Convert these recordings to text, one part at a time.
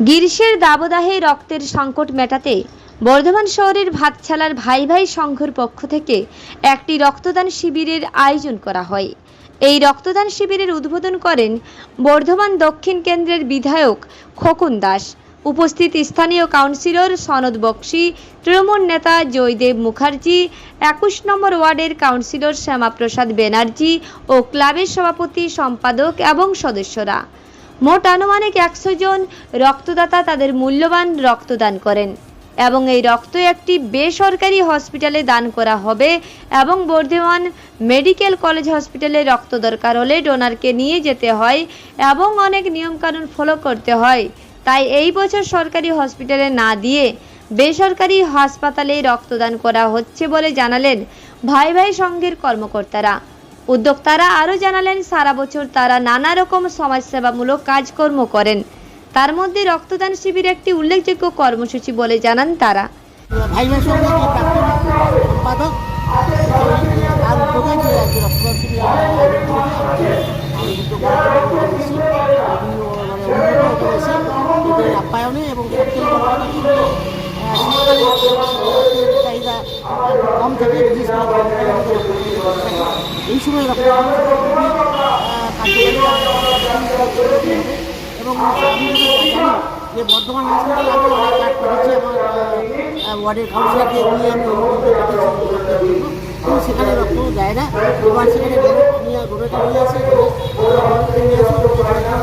গ্রীষ্মের দাবদাহে রক্তের সংকট মেটাতে বর্ধমান শহরের ভাতছালার ভাই ভাই সংঘের পক্ষ থেকে একটি রক্তদান শিবিরের আয়োজন করা হয়। এই রক্তদান শিবিরের উদ্বোধন করেন বর্ধমান দক্ষিণ কেন্দ্রের বিধায়ক খোকন দাস। উপস্থিত স্থানীয় কাউন্সিলর সনদ বক্সি, তৃণমূল নেতা জয়দেব মুখার্জি, একুশ নম্বর ওয়ার্ডের কাউন্সিলর শ্যামাপ্রসাদ ব্যানার্জি ও ক্লাবের সভাপতি সম্পাদক এবং সদস্যরা। মোট আনুমানিক একশো জন রক্তদাতা তাদের মূল্যবান রক্তদান করেন এবং এই রক্ত একটি বেসরকারি হসপিটালে দান করা হবে এবং বর্ধমান মেডিকেল কলেজ হসপিটালে রক্ত দরকার হলে ডোনারকে নিয়ে যেতে হয় এবং অনেক নিয়মকানুন ফলো করতে হয়। তাই এই বছর সরকারি হসপিটালে না দিয়ে বেসরকারি হাসপাতালে রক্তদান করা হচ্ছে বলে জানালেন ভাই ভাই সংঘের কর্মকর্তারা। উদ্যোক্তারা আরও জানালেন, সারা বছর তারা নানা রকম সমাজসেবামূলক কাজকর্ম করেন তার মধ্যে রক্তদান শিবির একটি উল্লেখযোগ্য কর্মসূচি বলে জানান তারা আপ্যায়নে এবং কম থাকে। এই সময় রক্তদান শিবির খুবই আহ, কার্যকরী হবে। এবং আমি যে বর্ধমান হসপিটাল আমি অনেক কাজ করেছি আমার ওয়ার্ডের কাউন্সিলরকে নিয়ে আমি কিন্তু সেখানে রক্ত দেয় না এবার সেখানে নিয়ে নিয়ে আসে নিয়ে আসে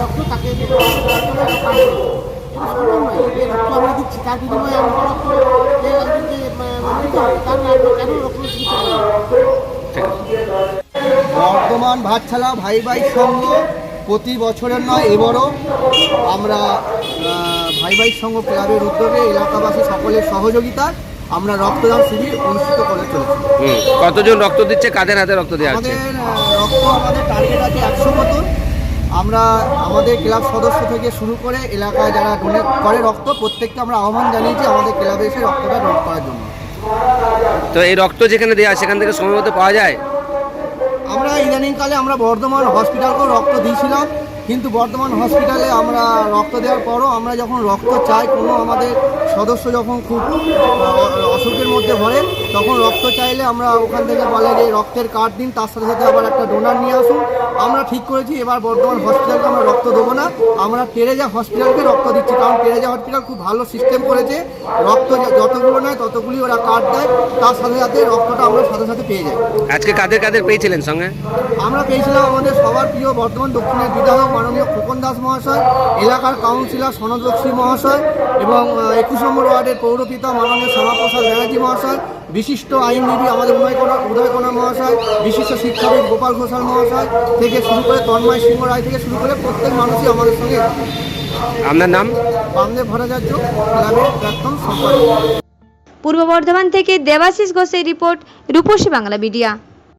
রক্ত তাকে রক্ত আমরা দিচ্ছি তার বিনিময়ে আমরা রক্ত তার কেন রক্ত চিকিৎসা? বর্ধমান ভাতছালা ভাই ভাই সঙ্গ প্রতি বছরের নয় এবারও আমরা ভাই ভাই সংঘ ক্লাবের উদ্যোগে এলাকাবাসী সকলের সহযোগিতা আমরা রক্তদান শিবির অনুষ্ঠিত করে চলেছি। কতজন রক্ত দিচ্ছে? কাদের হাতে রক্ত দেওয়া হচ্ছে আমাদের রক্ত আমাদের টার্গেট আছে একশো মতো। আমরা আমাদের ক্লাব সদস্য থেকে শুরু করে এলাকায় যারা ডোনেট করে রক্ত প্রত্যেককে আমরা আহ্বান জানিয়েছি আমাদের ক্লাবে এসে রক্তটা ডোনেট করার জন্য। তো এই রক্ত যেখানে দেওয়া সেখান থেকে সময় মতো পাওয়া যায়? আমরা ইদানিংকালে আমরা বর্ধমান হসপিটালকেও রক্ত দিয়েছিলাম, কিন্তু বর্ধমান হসপিটালে আমরা রক্ত দেওয়ার পরও আমরা যখন রক্ত চাই, কোনো আমাদের সদস্য যখন খুব অসুখের মধ্যে ভরে তখন রক্ত চাইলে আমরা ওখান থেকে বলে যে রক্তের কার্ড দিন, তার সাথে সাথে আবার একটা ডোনার নিয়ে আসুন। আমরা ঠিক করেছি, এবার বর্ধমান হসপিটালকে আমরা রক্ত দেবো না। আমরা টেরেজা হসপিটালকে রক্ত দিচ্ছি, কারণ টেরেজা হসপিটাল খুব ভালো সিস্টেম করেছে। রক্ত যতগুলো নেয়, ততগুলি ওরা কার্ড দেয়, তার সাথে সাথে রক্তটা আমরা সাথে সাথে পেয়ে যাই। আজকে কাদের কাদের পেয়েছিলেন আমরা পেয়েছিলাম আমাদের সবার প্রিয় বর্ধমান দক্ষিণের বিধায়ক মাননীয় খোকন দাস মহাশয় এলাকার কাউন্সিলর সনদ বক্সি মহাশয় এবং একুশ নম্বর ওয়ার্ডের পৌরপিতা মাননীয় শ্যামাপ্রসাদ ব্যানার্জি মহাশয় বিশিষ্ট আইনজীবী আমাদের উদয় কণা উদয় কণা মহাশয় বিশিষ্ট শিক্ষাবিদ গোপাল ঘোষাল মহাশয় থেকে শুরু করে তন্ময় সিংহ রায় থেকে শুরু করে প্রত্যেক মানুষই আমাদের সঙ্গে আপনার নাম? বামদেব ভট্টাচার্য ক্লাবের প্রাক্তন সম্পাদক। পূর্ব বর্ধমান থেকে দেবাশিস ঘোষের রিপোর্ট রূপসী বাংলা মিডিয়া।